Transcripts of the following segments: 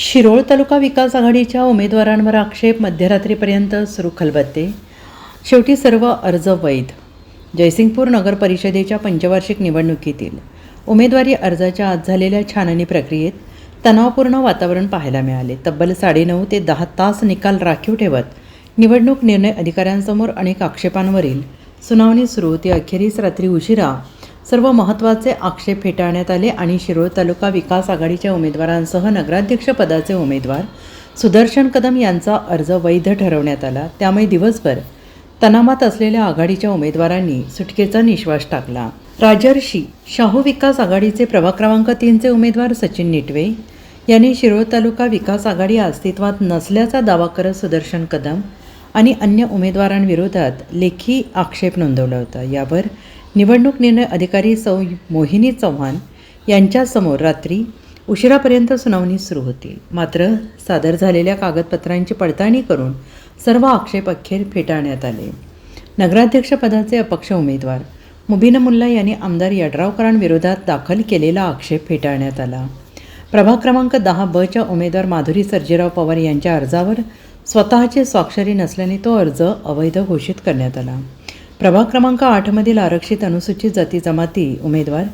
शिरोळ तालुका विकास आघाडीच्या उमेदवारांवर आक्षेप मध्यरात्रीपर्यंत सुरू खलबत्ते. शेवटी सर्व अर्ज वैध. जयसिंगपूर नगर परिषदेच्या पंचवार्षिक निवडणुकीतील उमेदवारी अर्जाच्या आज झालेल्या छाननी प्रक्रियेत तणावपूर्ण वातावरण पाहायला मिळाले. तब्बल साडेनऊ ते दहा तास निकाल राखीव ठेवत निवडणूक निर्णय अधिकाऱ्यांसमोर अनेक आक्षेपांवरील सुनावणी सुरू होती. अखेरीस रात्री उशिरा सर्व महत्त्वाचे आक्षेप फेटाळण्यात आले आणि शिरोळ तालुका विकास आघाडीच्या उमेदवारांसह नगराध्यक्षपदाचे उमेदवार सुदर्शन कदम यांचा अर्ज वैध ठरवण्यात आला. त्यामुळे दिवसभर तणावात असलेल्या आघाडीच्या उमेदवारांनी सुटकेचा निश्वास टाकला. राजर्षी शाहू विकास आघाडीचे प्रभाग क्रमांक तीनचे उमेदवार सचिन निटवे यांनी शिरोळ तालुका विकास आघाडी अस्तित्वात नसल्याचा दावा करत सुदर्शन कदम आणि अन्य उमेदवारांविरोधात लेखी आक्षेप नोंदवला होता. यावर निवडणूक निर्णय अधिकारी सौ मोहिनी चव्हाण यांच्यासमोर रात्री उशिरापर्यंत सुनावणी सुरू होती. मात्र सादर झालेल्या कागदपत्रांची पडताळणी करून सर्व आक्षेप अखेर फेटाळण्यात आले. नगराध्यक्षपदाचे अपक्ष उमेदवार मुबीन मुल्ला यांनी आमदार यड्रावकरांविरोधात दाखल केलेला आक्षेप फेटाळण्यात आला. प्रभाग क्रमांक दहा बच्या उमेदवार माधुरी सर्जेराव पवार यांच्या अर्जावर स्वतःची स्वाक्षरी नसल्याने तो अर्ज अवैध घोषित करण्यात आला. प्रभाग क्रमांक आठमधील आरक्षित अनुसूचित जाती जमाती उमेदवार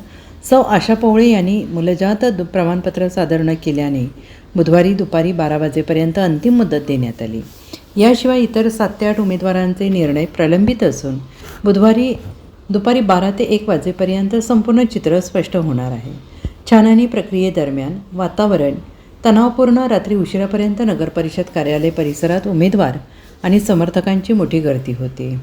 सौ आशा पवळे यांनी मुलजात दु- प्रमाणपत्र सादर न केल्याने बुधवारी दुपारी बारा वाजेपर्यंत अंतिम मुदत देण्यात आली. याशिवाय इतर सात ते आठ उमेदवारांचे निर्णय प्रलंबित असून बुधवारी दुपारी बारा ते एक वाजेपर्यंत संपूर्ण चित्र स्पष्ट होणार आहे. छाननी प्रक्रियेदरम्यान वातावरण तणावपूर्ण रात्री उशिरापर्यंत नगरपरिषद कार्यालय परिसरात उमेदवार आणि समर्थकांची मोठी गर्दी होती.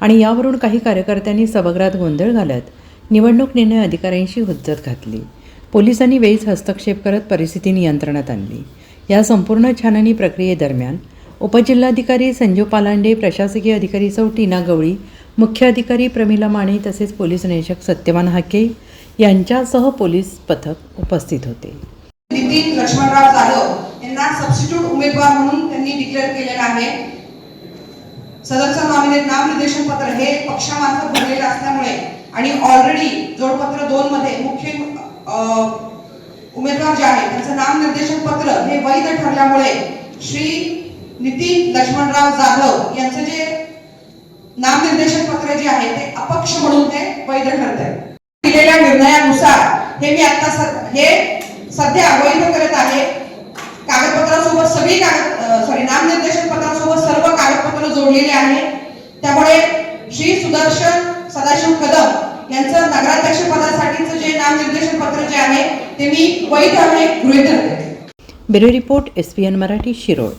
आणि यावरून काही कार्यकर्त्यांनी सभागृहात गोंधळ घालत निवडणूक निर्णय अधिकाऱ्यांशी हुज्जत घातली. पोलिसांनी वेळीच हस्तक्षेप करत परिस्थिती नियंत्रणात आणली. या संपूर्ण छाननी प्रक्रियेदरम्यान उपजिल्हाधिकारी संजीव पालांडे प्रशासकीय अधिकारी सौ टीना गवळी मुख्य अधिकारी प्रमिला माने तसेच पोलीस निरीक्षक सत्यवान हाके यांच्यासह पोलीस पथक उपस्थित होते. नितीन लक्ष्मणराव जाधव यांना सबस्टिट्यूट उमेदवार म्हणून त्यांनी डिक्लेअर केलेला आहे. सदरचं नॉमिनेट नामनिर्देशन पत्र हे पक्षामार्फत भरलेलं असल्यामुळे आणि ऑलरेडी जोडपत्र दोन मध्ये मुख्य अं, उमेदवार जे आहे त्यांचं नामनिर्देशन पत्र हे वैध ठरल्यामुळे श्री नितीन लक्ष्मणराव जाधव यांचं जे नामनिर्देशन पत्र जे आहे ते अपक्ष म्हणून ते वैध ठरत आहे दिलेल्या निर्णयानुसार हे मी आता हे सध्या वैध करत आहे. कागदपत्रासोबत सगळी कागद सॉरी नामनिर्देशन कागदपत्र जोडलेले आहे. त्यामुळे श्री सुदर्शन सदाशिव कदम यांचं नगराध्यक्ष पदासाठीचं जे नामनिर्देशन पत्र जे आहे ते मी वैध आहे गृहित धरते. Bureau report S Marathi Shirol.